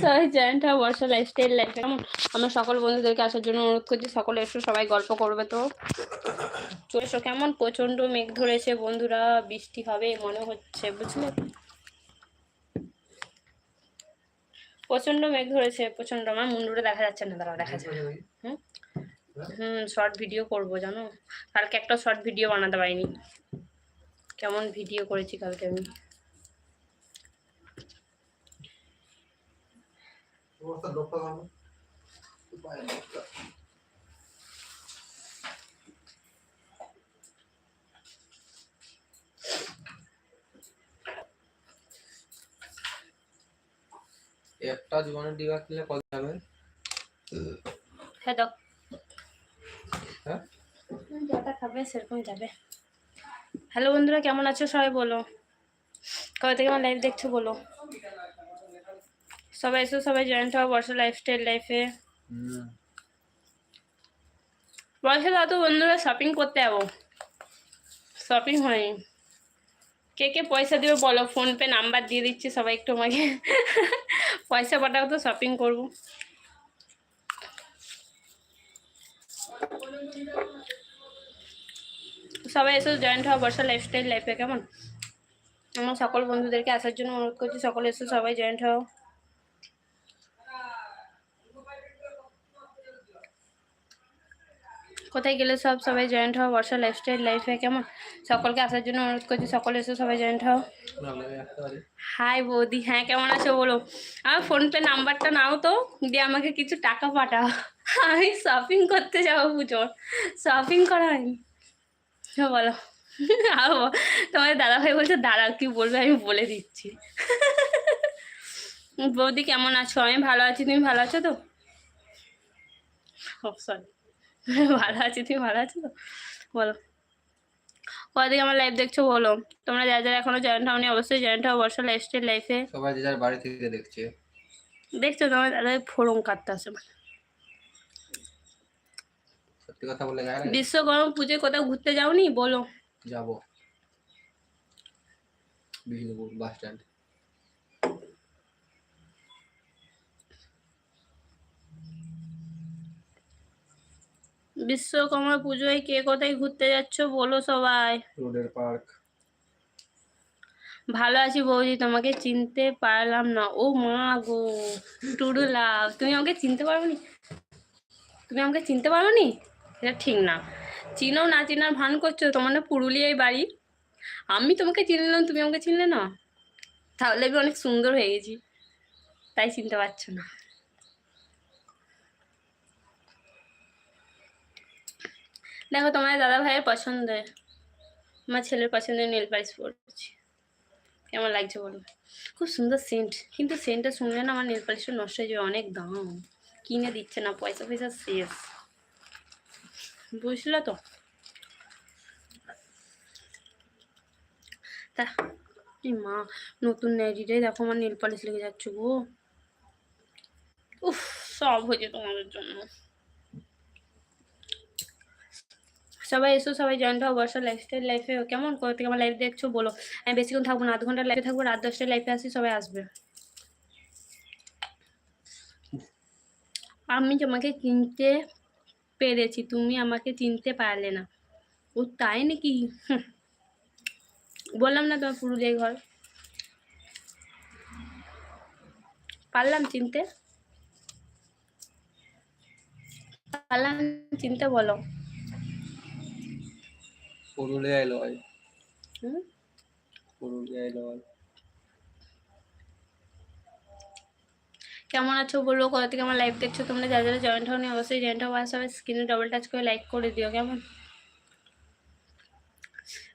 হওয়া বর্ষা লাইফস্টাইল লাইফে কেমন? আমরা সকল বন্ধুদেরকে আসার জন্য অনুরোধ করছি, সকলে এসো, সবাই গল্প করবে তো। চলে এসো, কেমন? প্রচণ্ড মেঘ ধরেছে বন্ধুরা, বৃষ্টি হবে মনে হচ্ছে, বুঝলে? প্রচণ্ড মেঘ ধরেছে প্রচণ্ড আমার মুন্ডুটা দেখা যাচ্ছে না, দাঁড়াও, দেখা যায় হুম? হুম শর্ট ভিডিও করব, জানো? কালকে একটা শর্ট ভিডিও বানাতে পারিনি। কেমন ভিডিও করেছি কালকে আমি? একটা জীবনের ডিগা কিনলে কত যাবে? হ্যাঁ হ্যাঁ? খাবে সেরকম যাবে। হ্যালো বন্ধুরা কেমন আছো? সবাই বলো। কবে থেকে আমার লাইভ দেখছ বলো। সবাই এসো সবাই জয়েন্ট হওয়া বর্ষা লাইফস্টাইল লাইফে বর্ষা দাও তো বন্ধুরা শপিং করতে যাব। শপিং হয়নি। কে কে পয়সা দেবে বলো ফোনপে নাম্বার দিয়ে দিচ্ছি সবাই একটু আমাকে। পয়সা পাঠাও তো শপিং করব। সবাই এসে জয়েন্ট হওয়া বর্ষা লাইফস্টাইল লাইফে কেমন? আমার সকল বন্ধুদেরকে আসার জন্য অনুরোধ করছি সকলে এসে সবাই জয়েন্ট হও। কোথায় গেলে সব সবাই জয়েন্ট হও? বর্ষা লাইফস্টাইল লাইফে কেমন? সকলকে আসার জন্য অনুরোধ করছি সকলে এসে সবাই জয়েন্ট হও। হাই বৌদি হ্যাঁ কেমন আছো বলো? আমার ফোনপে নাম্বারটা নাও তো দিয়ে আমাকে কিছু টাকা পাঠাও। আমি শপিং করতে যাব পুজোর। শপিং করা হয়নি হ্যাঁ, বলো। তোমার দাদা ভাই বলছে দাঁড়াও কি বলবে আমি বলে দিচ্ছি। বৌদি কেমন আছো? আমি ভালো আছি তুমি ভালো আছো তো? সরি ভালো আছি তুমি ভালো আছো তো? বলো। কদিকে আমার লাইভ দেখছ বলো। তোমরা যারা যারা এখনও জয়েন্ট হওনি অবশ্যই জয়েন্ট হও। বর্ষা লাইফস্টাইল লাইফে সবাই যে যার বাড়ি থেকে দেখছে। দেখছ তোমার দাদা ফোরম কাটতে আসে সত্যি কথা বলে গায়ে বিশ্বকর্মা পুজোয় কোথাও ঘুরতে যাওনি? বলো। যাব। বিষ্ণুপুর বাস স্ট্যান্ড বিশ্বকর্মা পুজোয় কে কোথায় ঘুরতে যাচ্ছ বলো সবাই। রোডের পার্ক। ভালো আছি বৌদি তোমাকে চিনতে পারলাম না। ও মা গো টুডু লাভ। তুমি আমাকে চিনতে পারো নি তুমি আমাকে চিনতে পারো নি এটা ঠিক না। চিনো না চিনার ভান করছ? তোমার না পুরুলিয়ায় বাড়ি। আমি তোমাকে চিনলাম তুমি আমাকে চিনলে না? তাহলে আমি অনেক সুন্দর হয়ে গেছি। তাই চিনতে পারছ না। দেখো তোমার দাদা ভাইয়ের পছন্দের আমার ছেলের পছন্দের নীল পালিশ পড়ছি কেমন লাগছে বলো? খুব সুন্দর সেন্ট কিন্তু সেন্টটা শুনলে না আমার নীল পালিশটা নষ্ট হয়ে যাবে, অনেক দাম। কিনে দিচ্ছে না, পয়সা পয়সা শেষ। বুঝলে তো? তা মা, নতুন নাইটিটাই দেখো, আমার নীল পালিশ লেগে যাচ্ছে গো। উফ, সব হয়েছে তোমাদের জন্য। সবাই এসো, সবাই জয়েন্ট হও বর্ষা লাইফস্টাইল লাইফে কেমন? কোথা থেকে আমার লাইফ দেখছ বলো। আমি বেশিক্ষণ থাকব না, আধ ঘণ্টা লাইফে থাকব, রাত দশটায় লাইফে আসি, সবাই আসবে। আমি তোমাকে চিনতে পেরেছি, তুমি আমাকে চিনতে পারলে না। ও তাই নাকি। বললাম না তোমার পুরুলিয়ায় ঘর। পারলাম চিনতে? পারলাম চিনতে বলো। পুরুলিয়ায় লয় হুম? পুরুলিয়ায় লয় কেমন আছো বলো? কোথা থেকে আমার লাইভ দেখছ? তোমরা যারা যারা জয়েন্ট হওনি অবশ্যই জয়েন্ট হওয়া সবাই স্ক্রিনে ডবল টাচ করে লাইক করে দিও কেমন?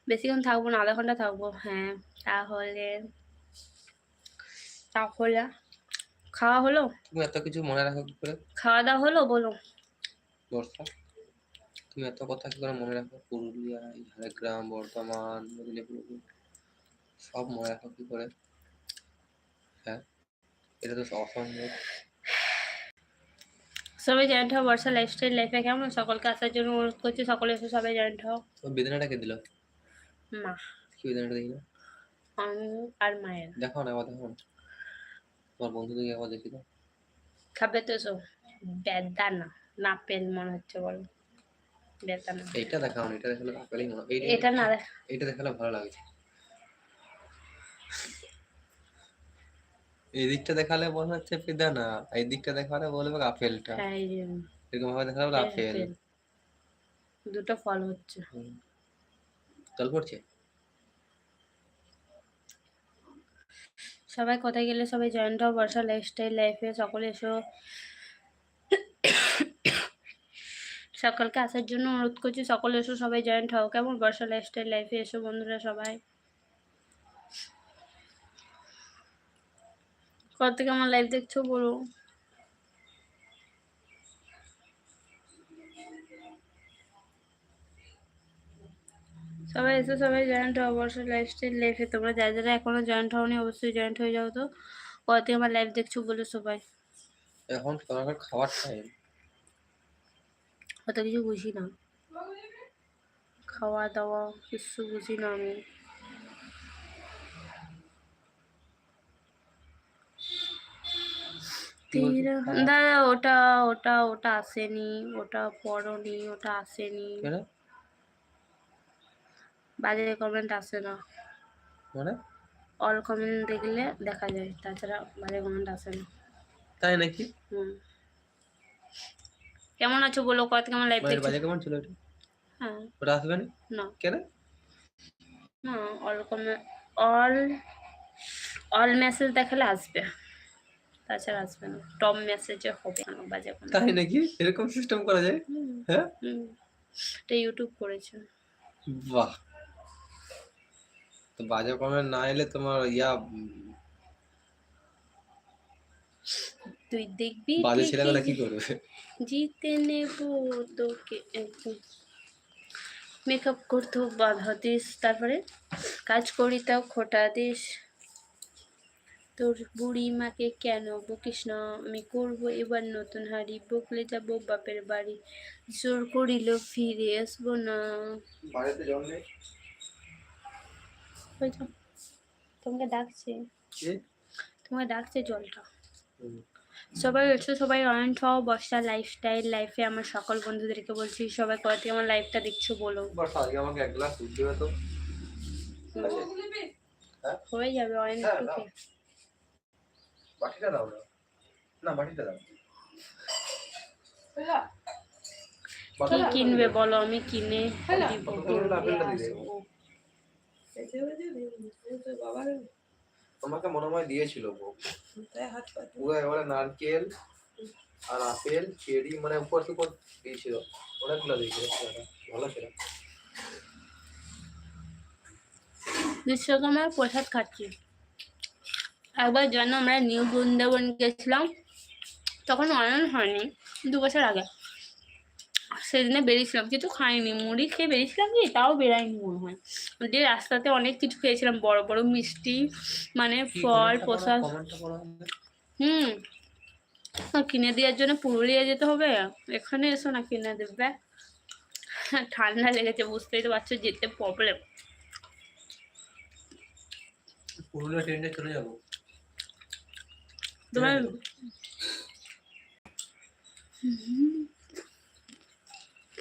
বেশিক্ষণ থাকব না আধা ঘণ্টা থাকব। হ্যাঁ তাহলে তাহলে খাওয়া হলো? তুমি এত কিছু মনে রাখো কি করে? খাওয়া দাওয়া হলো? বলো। বর্ষা তুমি এত কথা কি করে মনে রাখো। পুরুলিয়া ঝাড়গ্রাম বর্ধমান মেদিনীপুর সব মনে রাখো কি করে। হ্যাঁ এটা তো অসম্ভব। সবাই জয়েন্ট হও বর্ষা লাইফস্টাইল লাইফে কেমন? সকলকে আসার জন্য অনুরোধ করছি সকলে এসে সবাই জয়েন্ট হও তো বেদনাটা কে দিল? মা। কি বেদনাটা না আমি আর মায়ের। দেখো না দেখো না। তোমার বন্ধুদেরকে একবার দেখি দাও খাবে তো সব। বেদানা না পেল মনে হচ্ছে বলো। এইটা দেখাও এটা দেখালে মনে এটা না এইটা দেখালে ভালো লাগছে। এই দিকটা দেখালে মনে হচ্ছে বেদানা এই দিকটা দেখালে বলবে আপেলটা। হ্যাঁ এরকম ভাবে দেখালে বলে আপেল। দুটো ফল হচ্ছে। জল পড়ছে? সবাই কোথায় গেলে সবাই জয়েন্ট হও বর্ষা লাইফস্টাইল লাইফে সকলে এসো। সকলকে আসার জন্য অনুরোধ করছি, সকলে এসো, সবাই জয়েন্ট হও কেমন? বর্ষা লাইফস্টাইল লাইফে এসো বন্ধুরা সবাই। কত থেকে আমার লাইভ দেখছ বলো। সবাই এসো, সবাই জয়েন্ট হও বর্ষা লাইফস্টাইল লাইফে তোমরা যারা যারা এখনও জয়েন্ট হওনি অবশ্যই জয়েন্ট হয়ে যাও তো। কত আমার লাইভ দেখছ বলো সবাই। এখন খাওয়ার টাইম অত কিছু বুঝি না। খাওয়া দাওয়া কিছু বুঝি না আমি। দাদা ওটা ওটা ওটা আসেনি ওটা পড়নি ওটা আসেনি। বাজে কমেন্ট আসে না। মানে? অল কমেন্ট দেখলে দেখা যায় তাছাড়া বাজে কমেন্ট আসে না। তাই নাকি? হুম। কেমন আছো বলো কত কেমন লাইফ দেখছ? বাজে কেমন ছিল এটা হ্যাঁ। ওটা আসবে না? না। কেন? না অল কমে অল অল মেসেজ দেখালে আসবে। তাছাড়া আসবে না। টপ মেসেজে হবে না বাজে কোনো তাই নাকি? এরকম সিস্টেম করা যায়? হ্যাঁ? এটা ইউটিউব করেছে। বাহ। তো বাজে কমেন্ট না এলে তোমার ইয়া তুই দেখবি বাজে ছেলেগুলো কি করবে? জিতে নেব তোকে মেকআপ করতেও বাধা দিস তারপরে কাজ করি তাও খোটা দিস। তোর বুড়ি মাকে কেন বকিস না? আমি করব এবার নতুন হাড়ি বকলে যাব বাপের বাড়ি। জোর করিল ফিরে আসব না। তোমাকে ডাকছে। তোমাকে ডাকছে জলটা। সবাই এসো সবাই অয়েন্ট হও বর্ষা লাইফস্টাইল লাইফে আমার সকল বন্ধুদেরকে বলছি সবাই কোথা থেকে আমার লাইফটা দেখছ বলো। বাস আজকে আমাকে এক গ্লাস দুধ দেবে তো। হয়ে? যাবে অয়েন্ট হ্যাঁ, দাও। বাটিটা দাও না না বাটিটা দাও। কি কিনবে বলো আমি কিনে দিব আপেলটা আপেলটা দিয়ে আসব। তোমাকে মনে হয় দিয়েছিল পুরো নারকেল আর আপেল চেরি মানে উপর উপর দিয়েছিল। অনেকগুলো দিয়েছিল ভালো ছিল বিশ্বকর্মার প্রসাদ খাচ্ছি। একবার যেন আমরা নিউ বৃন্দাবন গেছিলাম তখন অনলাইন হয়নি দু বছর আগে। সেদিনে বেরিয়েছিলাম। কিছু খাইনি মুড়ি খেয়ে বেরিয়েছিলাম কি? তাও বেরাইনি মনে হয়। দিয়ে রাস্তাতে অনেক কিছু খেয়েছিলাম বড় বড় মিষ্টি মানে ফল প্রসাদ। হুম। কিনে দেওয়ার জন্য পুরুলিয়া যেতে হবে? এখানে এসো না কিনে দেবে। ঠান্ডা লেগেছে বুঝতেই তো পারছ যেতে প্রবলেম পুরুলিয়া ট্রেনে চলে যাব। তোমার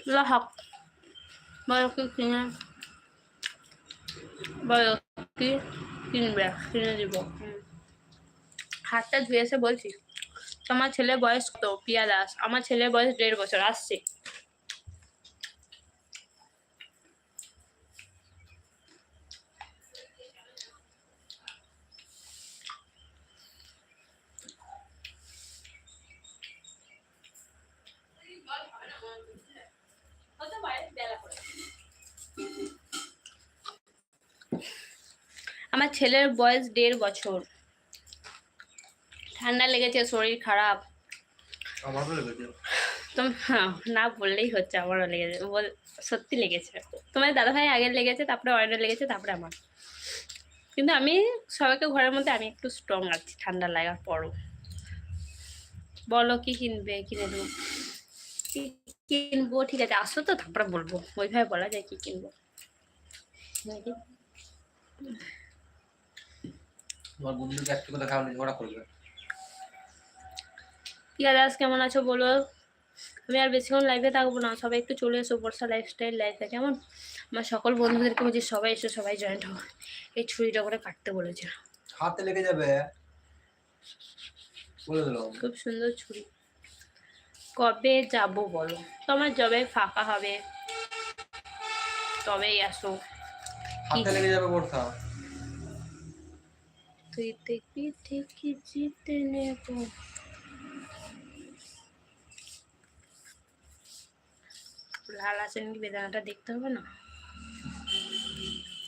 লাহক বলো কি কিনে বলো কি কিনবে কিনে দিব। হাতটা ধুয়ে এসে বলছি তোমার ছেলে বয়স কত পিয়া দাস আমার ছেলের বয়স দেড় বছর আসছে আমার ছেলের বয়স দেড় বছর। ঠান্ডা লেগেছে শরীর খারাপ। আমারও লেগেছে। হ্যাঁ, না বললেই হচ্ছে আমারও লেগেছে বল সত্যি লেগেছে। তোমার দাদা ভাই আগে লেগেছে তারপরে অয়নের লেগেছে তারপরে আমার। কিন্তু আমি সবাইকে ঘরের মধ্যে আমি একটু স্ট্রং আছি ঠান্ডা লাগার পরও। বলো কি কিনবে কিনে দেবো? কি কিনবো? ঠিক আছে আসো তো তারপরে বলব। ওইভাবে বলা যায় কি কিনবো। নাকি? তোমার বন্ধুকে একটু কথা খাওয়ানো ঝগড়া করবে আছে কেমন আছো বলো? আমি আর বেশিক্ষণ লাইভে থাকব না। সবাই একটু চলে এসো বর্ষা লাইফস্টাইল লাইফে কেমন? আমার সকল বন্ধুদেরকে বলছি সবাই এসো সবাই জয়েন্ট হো এই ছুরিটা করে কাটতে বলেছে। হাতে লেগে যাবে। বলে দিলাম খুব সুন্দর ছুরি। কবে যাব বলো? তোমার যবে ফাঁকা হবে। তবেই আসো। হাতে লেগে যাবে বর্ষা। তুই দেখবি ঠিকই জিতে নেব? লাল আছে নাকি বেদানাটা দেখতে হবে না?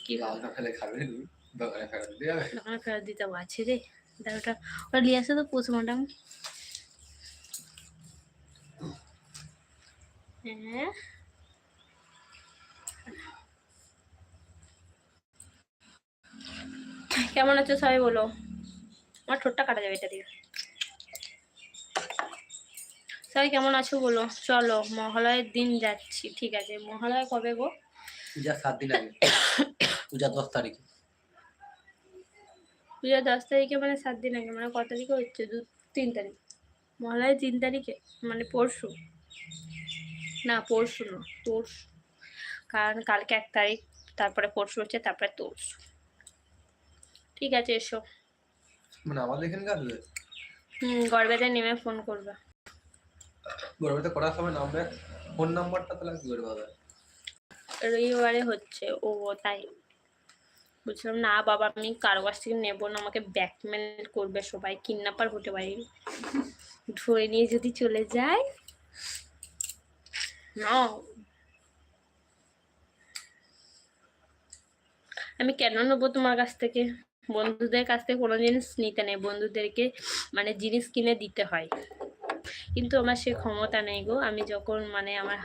কি লাল না ফেলে খাবে দোকানে ফেরত দিয়ে দোকানে ফেরত দিতে। আছে রে। দাঁড়াটা ওটা নিয়ে আসে তো পোস্টমর্টম। হ্যাঁ? কেমন আছো সবাই বলো? আমার ঠোঁটটা কাটা যাবে এটা দিয়ে। সবাই কেমন আছো বলো? চলো মহালয়ের দিন যাচ্ছি। ঠিক আছে মহালয় কবে গো? পূজা সাত দিন আগে। পূজা দশ তারিখে। পূজা দশ তারিখে মানে সাত দিন আগে মানে কত তারিখে হচ্ছে? দু তিন তারিখ। মহালয় তিন তারিখে মানে পরশু। না পরশু না পরশু। কারণ কালকে এক তারিখ তারপরে পরশু হচ্ছে তারপরে তরশু। ঠিক আছে এসো। মানে আমাদের এখানে আসবে হুম গড়বেতে নেমে ফোন করবে। গরমে করার সময় নামবে ফোন নাম্বারটা তাহলে কি করে পাবে রবিবারে হচ্ছে ও তাই। বলছিলাম না বাবা আমি কারও কাছ থেকে নেব না? আমাকে ব্যাকমেল করবে সবাই কিডন্যাপার হতে পারি। ধরে নিয়ে যদি চলে যায় না। আমি কেন নেব তোমার কাছ থেকে? বন্ধুদের কাছ থেকে কোনো জিনিস নিতে নেই বন্ধুদেরকে মানে জিনিস কিনে দিতে হয়। কিন্তু আমার সে ক্ষমতা নেই গো। আমি যখন মানে আমার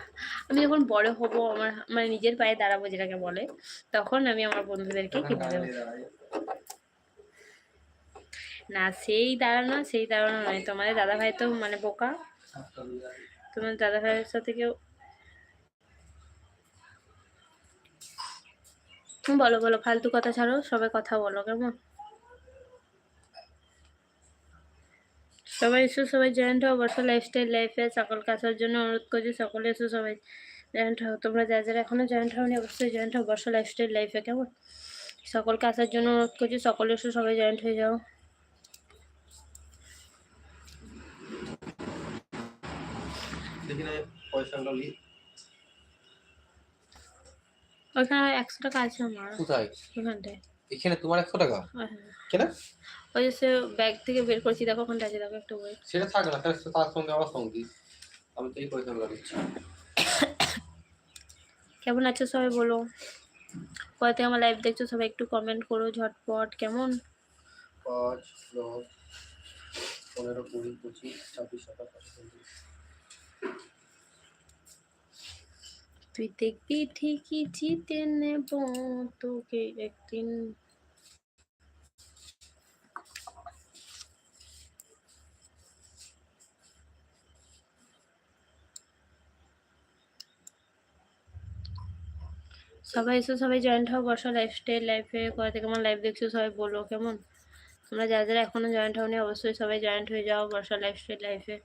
আমি যখন বড় হব আমার মানে নিজের পায়ে দাঁড়াবো যেটাকে বলে তখন আমি আমার বন্ধুদেরকে কিনে দেবো। না সেই দাঁড়ানো সেই দাঁড়ানো নয়। তোমাদের দাদা ভাই তো মানে বোকা। দাঁড়ায়। তোমার দাদা ভাইয়ের সাথে কেউ বলো বলো, ফালতু কথা ছাড়ো, সবাই কথা বলো, কেমন? সবাই এসো, সবাই জয়েন্ট হও বর্ষা লাইফস্টাইল লাইফে সকলকে আসার জন্য অনুরোধ করছি, সকলে এসো, সবাই জয়েন্ট হও। তোমরা যারা যারা এখনও জয়েন্ট হওনি, অবশ্যই জয়েন্ট হও বর্ষা লাইফস্টাইল লাইফে কেমন? সকলকে আসার জন্য অনুরোধ করছি, সকলে এসো, সবাই জয়েন্ট হয়ে যাও। পয়সাগুলো ওখানে একশো টাকা আছে আমার। কোথায়? ওখানটায়। এখানে তোমার একশো টাকা? হ্যাঁ। কেন? ওই যে সে ব্যাগ থেকে বের করছি দেখো ওখানটা আছে দেখো একটু বই। সেটা থাক না তার তার সঙ্গে আমার সঙ্গী। আমি তো এই দিচ্ছি কেমন আছো সবাই বলো? থেকে আমার লাইভ দেখছ সবাই একটু কমেন্ট করো ঝটপট কেমন? পাঁচ দশ পনেরো কুড়ি পঁচিশ ছাব্বিশ সাতাশ। তুই দেখবি ঠিকই জিতে নেব তোকে একদিন। সবাই এসো, সবাই জয়েন্ট হও, বসো লাইফস্টাইল লাইফে কোথা থেকে আমার দেখছ সবাই বলো, কেমন? তোমরা যারা যারা এখনও জয়েন্ট হওনি, অবশ্যই সবাই জয়েন্ট হয়ে যাও বর্ষা লাইফস্টাইল লাইফে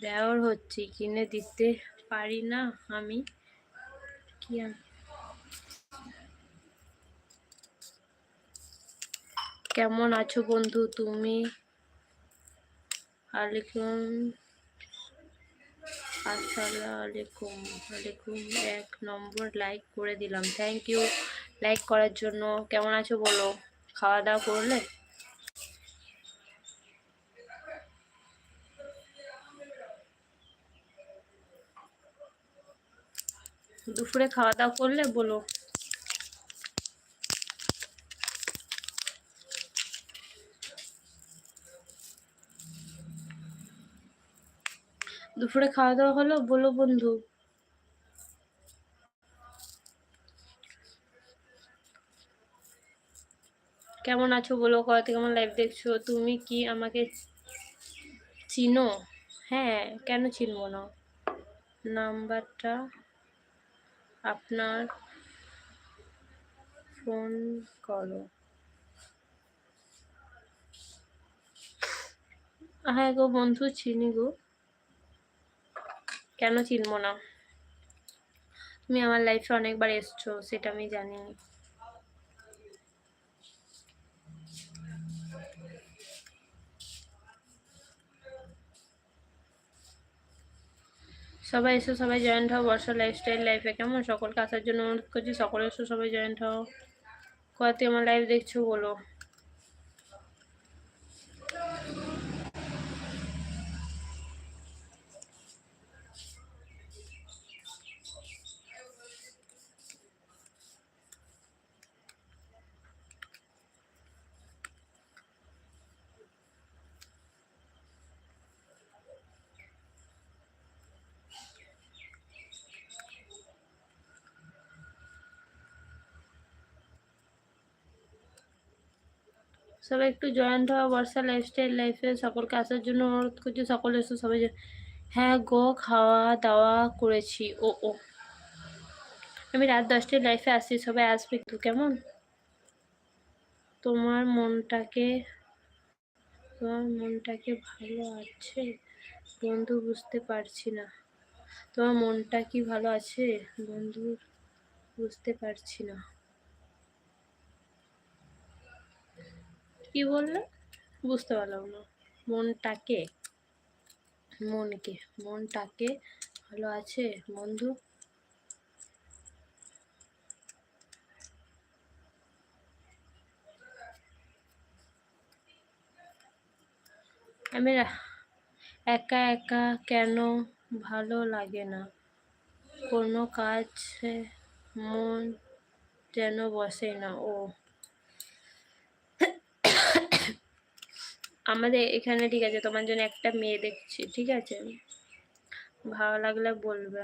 দেওয়ার হচ্ছে, কিনে দিতে পারি না আমি। কি কেমন আছো বন্ধু তুমি? আলাইকুম। আসসালামু আলাইকুম আলাইকুম এক নম্বর লাইক করে দিলাম। থ্যাংক ইউ লাইক করার জন্য। কেমন আছো বলো? খাওয়া দাওয়া করলে? দুপুরে খাওয়া দাওয়া করলে বলো। দুপুরে খাওয়া দাওয়া হলো বলো বন্ধু। কেমন আছো বলো? থেকে আমার লাইভ দেখছ? তুমি কি আমাকে চিনো? হ্যাঁ কেন চিনবো না? নাম্বারটা আপনার ফোন করো। হ্যাঁ গো বন্ধু, চিনি গো। কেন চিনবো না? তুমি আমার লাইফে অনেকবার এসছো, সেটা আমি জানি সবাই এসো, সবাই জয়েন্ট হও, বর্ষা লাইফস্টাইল লাইফে কেমন? সকলকে আসার জন্য অনুরোধ করছি, সকলে এসো, সবাই জয়েন্ট হও। কোয়াতে, আমার লাইফ দেখছ, বলো। সবাই একটু জয়েন্ট হওয়া বর্ষা লাইফস্টাইল লাইফে সকলকে আসার জন্য অনুরোধ করছি, সকলে এসে, সবাই হ্যাঁ গো খাওয়া দাওয়া করেছি, ও ও। আমি রাত দশটায় লাইফে আসছি সবাই আসবে একটু, কেমন? তোমার মনটাকে তোমার মনটাকে ভালো আছে? বন্ধু, বুঝতে পারছি না। তোমার মনটা কি ভালো আছে? বন্ধু, বুঝতে পারছি না। কি বললে? বুঝতে পারলাম না। মনটাকে, মনকে, মনটাকে ভালো আছে বন্ধু? আমি একা একা কেন ভালো লাগে না? কোনো কাজ মন যেন বসে না। ও আমাদের এখানে ঠিক আছে তোমার জন্য একটা মেয়ে দেখছি ঠিক আছে? ভালো লাগলে বলবে।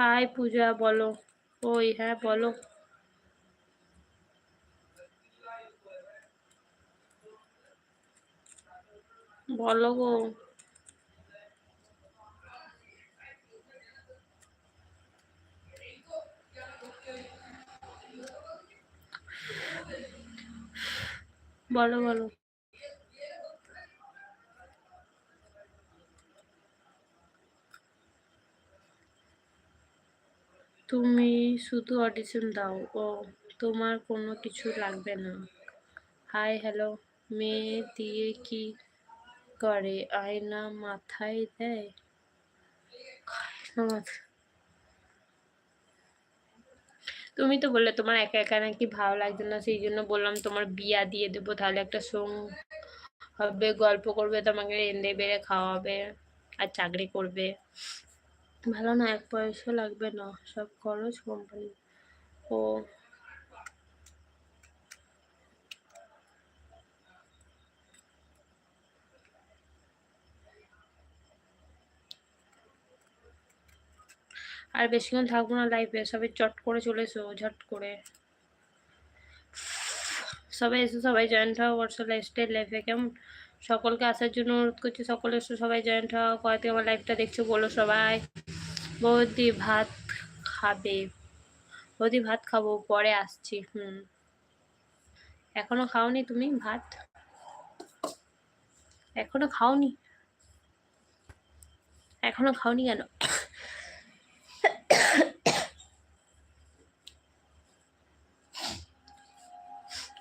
হাই পূজা বলো। ওই হ্যাঁ বলো। বলো গো। বলো বলো। তুমি শুধু অডিশন দাও। ও, তোমার কোনো কিছু লাগবে না। হাই, হ্যালো, মেয়ে দিয়ে কি করে? আয়না মাথায় দেয়? তুমি তো বললে তোমার একা একা নাকি ভালো লাগছে না, সেই জন্য বললাম তোমার বিয়া দিয়ে দেবো, তাহলে একটা সং হবে, গল্প করবে, তোমাকে এনে বেড়ে খাওয়াবে আর চাকরি করবে। ভালো না, এক পয়সা লাগবে না, সব খরচ কোম্পানি ও। আর বেশিক্ষণ থাকব না লাইফে সবাই চট করে চলে এসো, ঝট করে। সবাই এসো সবাই জয়েন্ট হও হোয়াটসঅ্যাপ লাইফস্টাইল লাইফে কেমন? সকলকে আসার জন্য অনুরোধ করছি, সকলে এসো, সবাই জয়েন্ট হও। কয়তে আমার লাইফটা দেখছ বলো সবাই। বৌদি ভাত খাবে। বৌদি ভাত খাব, পরে আসছি, হুম। এখনও খাওনি তুমি ভাত? এখনও খাওনি? এখনও খাওনি কেন?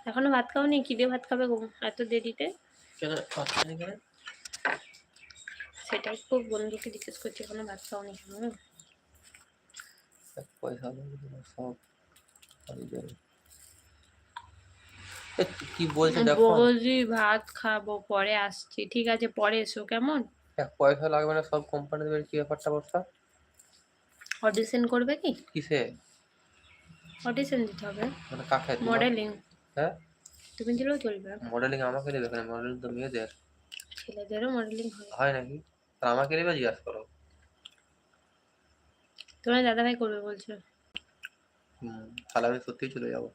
এখনও ভাত খাওনি? কি দিয়ে ভাত খাবে গো এত দেরিতে? সেটাই খুব বন্ধুকে জিজ্ঞেস করছি এখনও। ভাত খাওনি কেন পয়সা সব কি বলছে দেখো। ভাত খাব পরে আসছি ঠিক আছে পরে এসো কেমন? এক পয়সা লাগবে না সব কোম্পানি দেবে কি ব্যাপারটা বর্ষা অডিশন করবে কি? কিসে? অডিশন দিতে হবে। মানে কাকে মডেলিং হ্যাঁ? তুমি দিলেও চলবে? মডেলিং আমাকে দেবে এখানে মডেলিং তো মেয়েদের। ছেলেদেরও মডেলিং হয়। হয় নাকি? তা আমাকে দেবে জিজ্ঞাসা করো। তোমার দাদাভাই করবে বলছো। হুম তাহলে আমি সত্যিই চলে যাব।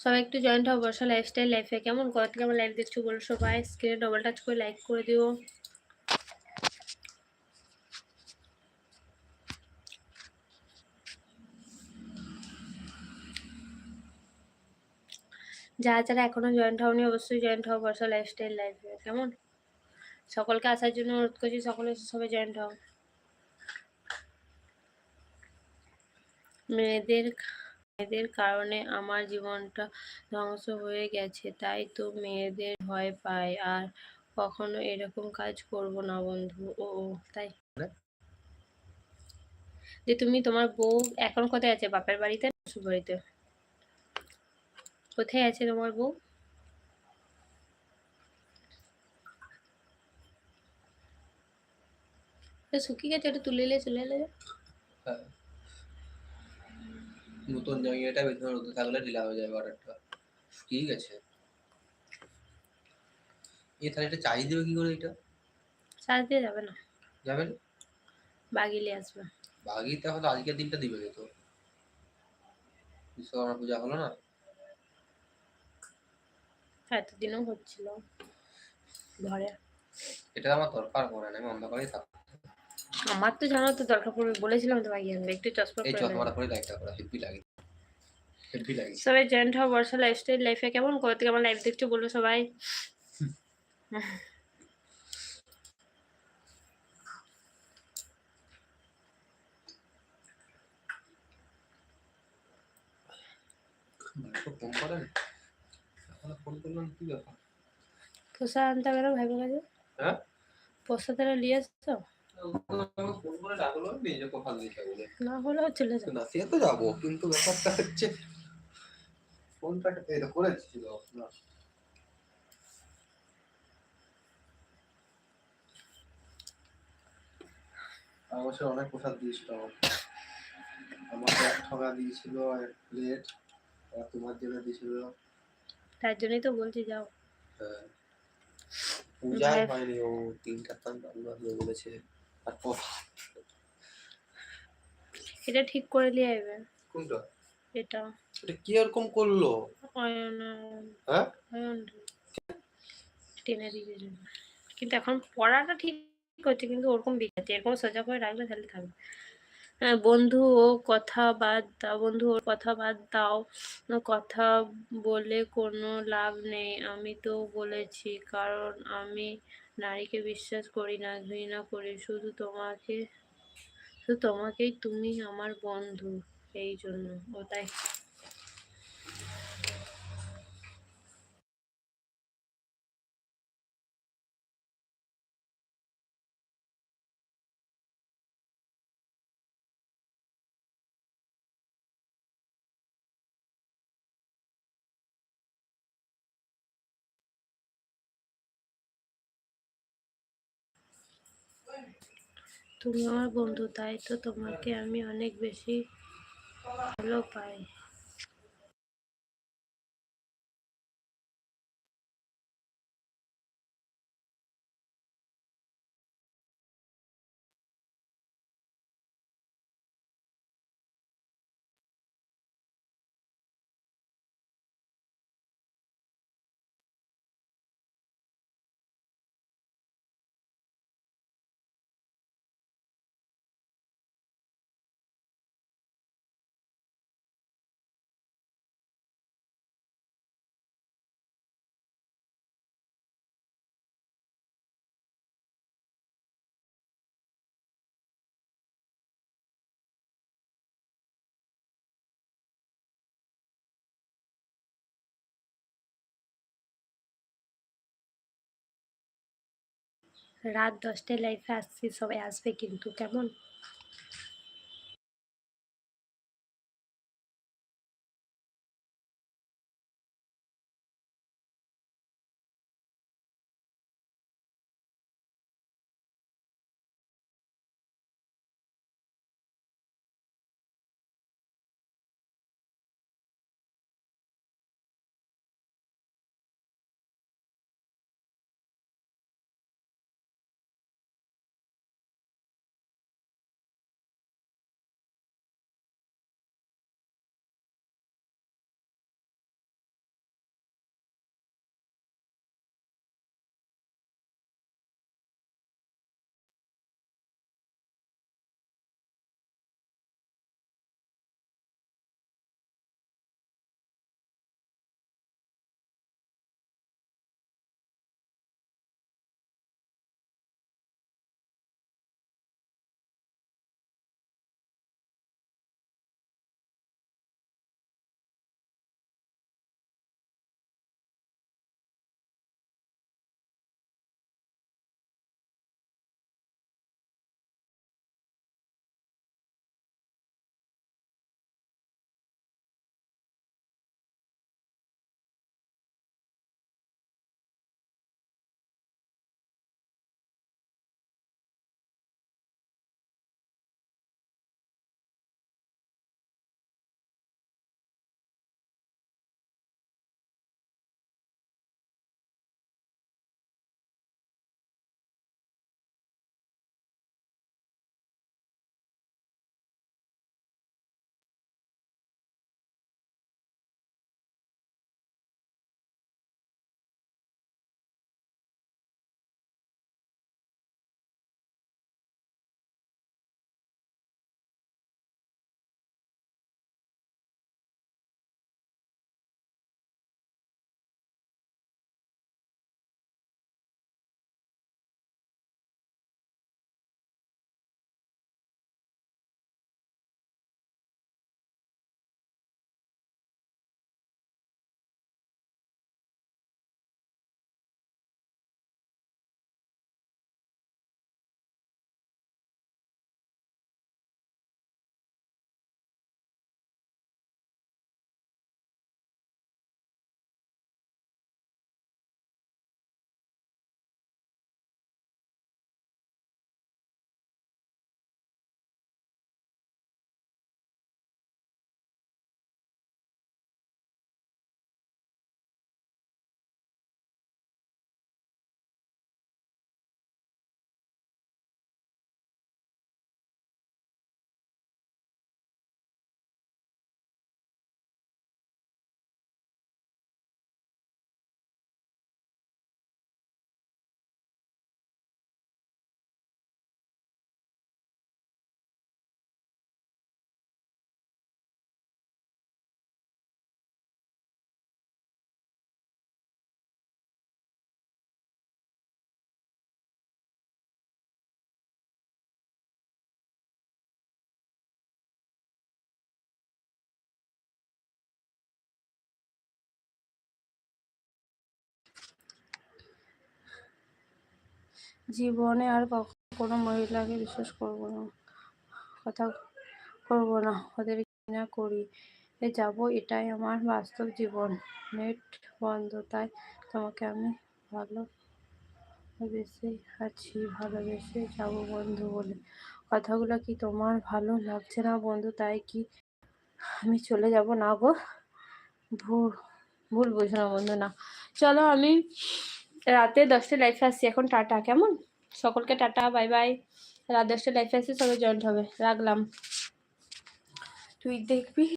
সবাই একটু জয়েন্ট হও বর্ষা লাইফস্টাইল লাইফে কেমন? কত কেমন লাইফ দেখছ বলো সবাই? স্ক্রিনে ডবল টাচ করে লাইক করে দিও। যারা যারা এখনও জয়েন্ট হওনি, অবশ্যই জয়েন্ট হও বর্ষা লাইফস্টাইল লাইফে কেমন? সকলকে আসার জন্য অনুরোধ করছি, সকলে সবাই জয়েন্ট হও। মেয়েদের মেয়েদের কারণে আমার জীবনটা ধ্বংস হয়ে গেছে, তাই তো মেয়েদের ভয় পায় আর কখনো এরকম কাজ করব না বন্ধু, ও তাই? যে তুমি, তোমার বউ এখন কোথায় আছে? বাপের বাড়িতে শ্বশুর বাড়িতে কোথায় আছে তোমার বউ? শুকিয়ে গেছে একটু তুলে এলে চলে এলে হ্যাঁ। নতুন জায়গাটা বেশি রোদে থাকলে ঢিলা হয়ে যাবে অর্ডারটা। ঠিক আছে এ তাহলে এটা চাই দেবে কি করে এটা? সাজ দিয়ে যাবে না। যাবেন বাগিলে আসবে। বাগিতে হয়তো আজকের দিনটা দিবে তো? বিশ্বকর্মা পূজা হলো না? এতদিনও হচ্ছিল ঘরে। এটা আমার দরকার পড়ে না আমি অন্ধকারেই থাকব। আমার তো জানো তো দরকার পড়বে বলেছিলাম তো বাগিয়ে একটু চশমা এই চশমাটা পরে লাইটটা করা হেভি লাগে হেভি লাগে। সবাই জয়েন্ট হও বর্ষা লাইফস্টাইল লাইফে কেমন? করে থেকে আমার লাইফ দেখছ বলব সবাই। ফোন করেন? এখন ফোন করলাম কি ব্যাপার? পোষা আনতে হবে না কাছে? হ্যাঁ? পোষা তারা নিয়ে আসছো ফোন করে ডাকলো নিজে কোথাও দিতে বলে। না হলেও চলে যাও না সে তো যাব কিন্তু ব্যাপারটা হচ্ছে ফোনটা তো করেছিল না অবশ্য অনেক প্রসাদ দিয়েছিল আমাকে। এক ঠগা দিয়েছিল এক প্লেট আর তোমার জন্য দিয়েছিল তার জন্যই তো বলছি যাও। হ্যাঁ। ভাই- হয়নি ও তিন বলেছে। আর এটা ঠিক করে নিয়ে আসবে কোনটা? এটা। এটা কি এরকম করল? হ্যাঁ? অয়ন। টেনে দিয়ে কিন্তু এখন পড়াটা ঠিক হচ্ছে কিন্তু ওরকম বিকাচ্ছে এরকম সোজা করে রাখলে তাহলে থাকবে। বন্ধু ও কথা বাদ দাও, বন্ধু ওর কথা বাদ দাও। কথা বলে কোনো লাভ নেই, আমি তো বলেছি, কারণ আমি নারীকে বিশ্বাস করি না, ঘৃণা করি। শুধু তোমাকে, শুধু তোমাকেই তুমি আমার বন্ধু, এই জন্য ও তুমি আমার বন্ধু তাই তো তোমাকে আমি অনেক বেশি ভালো পাই। রাত দশটায় লাইফে আসছি সবাই আসবে কিন্তু কেমন? জীবনে আর কখনো কোনো মহিলাকে বিশ্বাস করব না, কথা করব না, ওদের ঘৃণা করি। এ যাব, এটাই আমার বাস্তব জীবন। নেট বন্ধ, তাই তোমাকে আমি ভালো বেশি আছি, ভালোবেসে যাব বন্ধু বলে। কথাগুলো কি তোমার ভালো লাগছে না বন্ধু? তাই কি আমি চলে যাব? না গো, ভুল ভুল বুঝো না বন্ধু, না। চলো আমি রাতে দশটা লাইফে আসছি এখন টাটা, কেমন? সকলকে টাটা বাই বাই রাত দশটা লাইফে আসছি সবাই জয়েন্ট হবে। রাখলাম। তুই দেখবি।